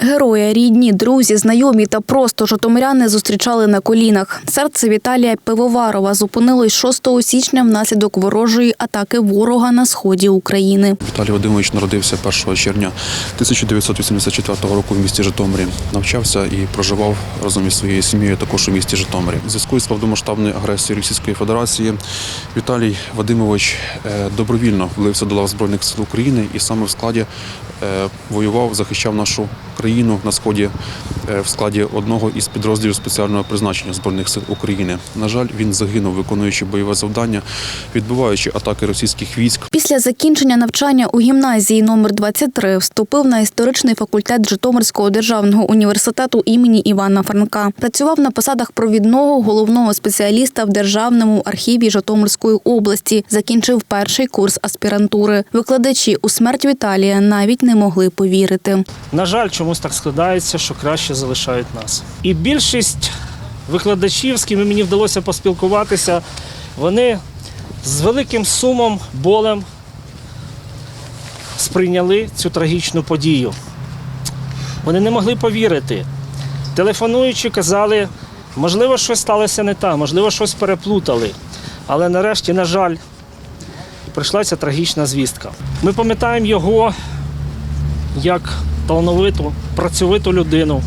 Героя, рідні, друзі, знайомі та просто житомиряни зустрічали на колінах. Серце Віталія Пивоварова зупинилось 6 січня внаслідок ворожої атаки ворога на сході України. Віталій Вадимович народився 1 червня 1984 року в місті Житомирі. Навчався і проживав разом із своєю сім'єю також у місті Житомирі. У зв'язку із повномасштабною агресією Російської Федерації Віталій Вадимович е, добровільно влився до лав Збройних сил України і саме в складі е, воював, захищав нашу країну на сході е, в складі одного із підрозділів спеціального призначення Збройних сил України. На жаль, він загинув, виконуючи бойове завдання, відбиваючи атаки російських військ. Після закінчення навчання у гімназії номер 23 вступив на історичний факультет Житомирського державного університету імені Івана Франка. Працював на посадах провідного головного спеціаліста в Державному архіві Житомирської області. Закінчив перший курс аспірантури. Викладачі у смерть Віталія навіть не могли повірити. На жаль, чомусь так складається, що краще залишають нас. І більшість викладачів, з ким мені вдалося поспілкуватися, вони з великим сумом, болем сприйняли цю трагічну подію. Вони не могли повірити. Телефонуючи, казали, можливо, щось сталося не так, можливо, щось переплутали. Але нарешті, на жаль, прийшла ця трагічна звістка. Ми пам'ятаємо його як талановиту, працьовиту людину,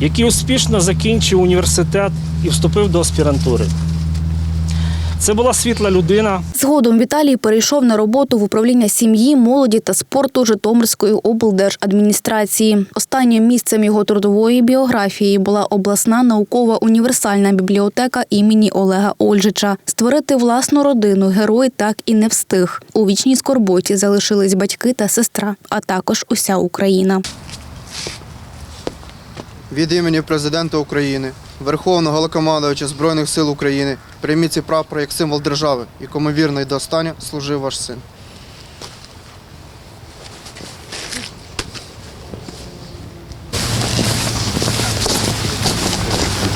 який успішно закінчив університет і вступив до аспірантури. Це була світла людина, Згодом Віталій перейшов на роботу в управління сім'ї, молоді та спорту Житомирської облдержадміністрації. Останнім місцем його трудової біографії була обласна наукова універсальна бібліотека імені Олега Ольжича. Створити власну родину герой так і не встиг. У вічній скорботі залишились батьки та сестра, а також уся Україна. Від імені президента України, Верховного Голокомандувача Збройних сил України, прийміть прапор як символ держави, якому вірно і до останнього служив ваш син.